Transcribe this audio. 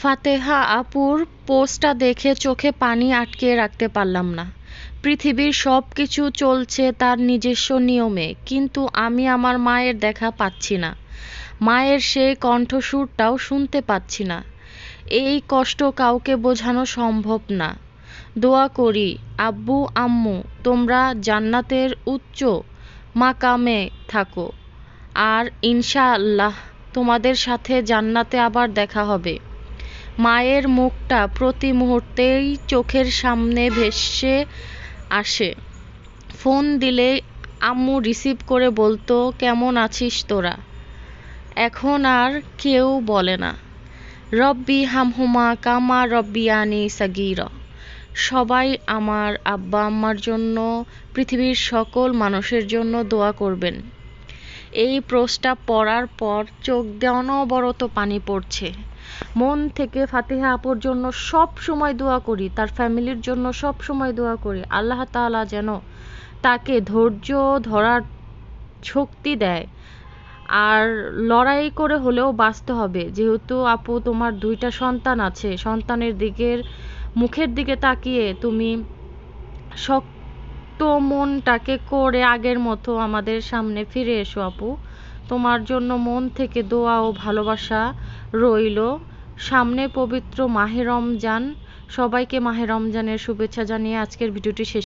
ফাতেহা আপুর পোস্টটা দেখে চোখে পানি আটকে রাখতে পারলাম না। পৃথিবীর সব কিছু চলছে তার নিজস্ব নিয়মে, কিন্তু আমি আমার মায়ের দেখা পাচ্ছি না। মায়ের সেই কণ্ঠসুরটাও শুনতে পাচ্ছি না। এই কষ্ট কাউকে বোঝানো সম্ভব না। দোয়া করি, আব্বু, আম্মু, তোমরা জান্নাতের উচ্চ মাকামে থাকো। আর ইনশাআল্লাহ তোমাদের সাথে জান্নাতে আবার দেখা হবে। মায়ের মুখটা প্রতি মুহূর্তেই চোখের সামনে ভেসে আসে। ফোন দিলে আম্মু রিসিভ করে বলতো, কেমন আছিস তোরা? এখন আর কেউ বলে না। রব্বি হামহুমা কামা রব্বি রব্বিয়ানি সাগিরা। সবাই আমার আব্বা আম্মার জন্য, পৃথিবীর সকল মানুষের জন্য দোয়া করবেন। এই পোস্টটা পড়ার পর চোখ অনবরত পানি পড়ছে। মন থেকে ফাতিহা আপুর জন্য সব সময় দোয়া করি, তার ফ্যামিলির জন্য সব সময় দোয়া করি। আল্লাহ তাআলা যেন তাকে ধৈর্য ধরার শক্তি দেয়। আর লড়াই করে হলেও বাঁচতে হবে। যেহেতু আপু তোমার দুইটা সন্তান আছে, সন্তানের দিকের, মুখের দিকে তাকিয়ে তুমি শক্ত মনটাকে করে আগের মতো আমাদের সামনে ফিরে এসো আপু। তোমার জন্য মন থেকে দোয়া ও ভালোবাসা রইল। সামনে পবিত্র মাহে রমজান। সবাইকে মাহে রমজানের শুভেচ্ছা জানিয়ে আজকের ভিডিওটি শেষ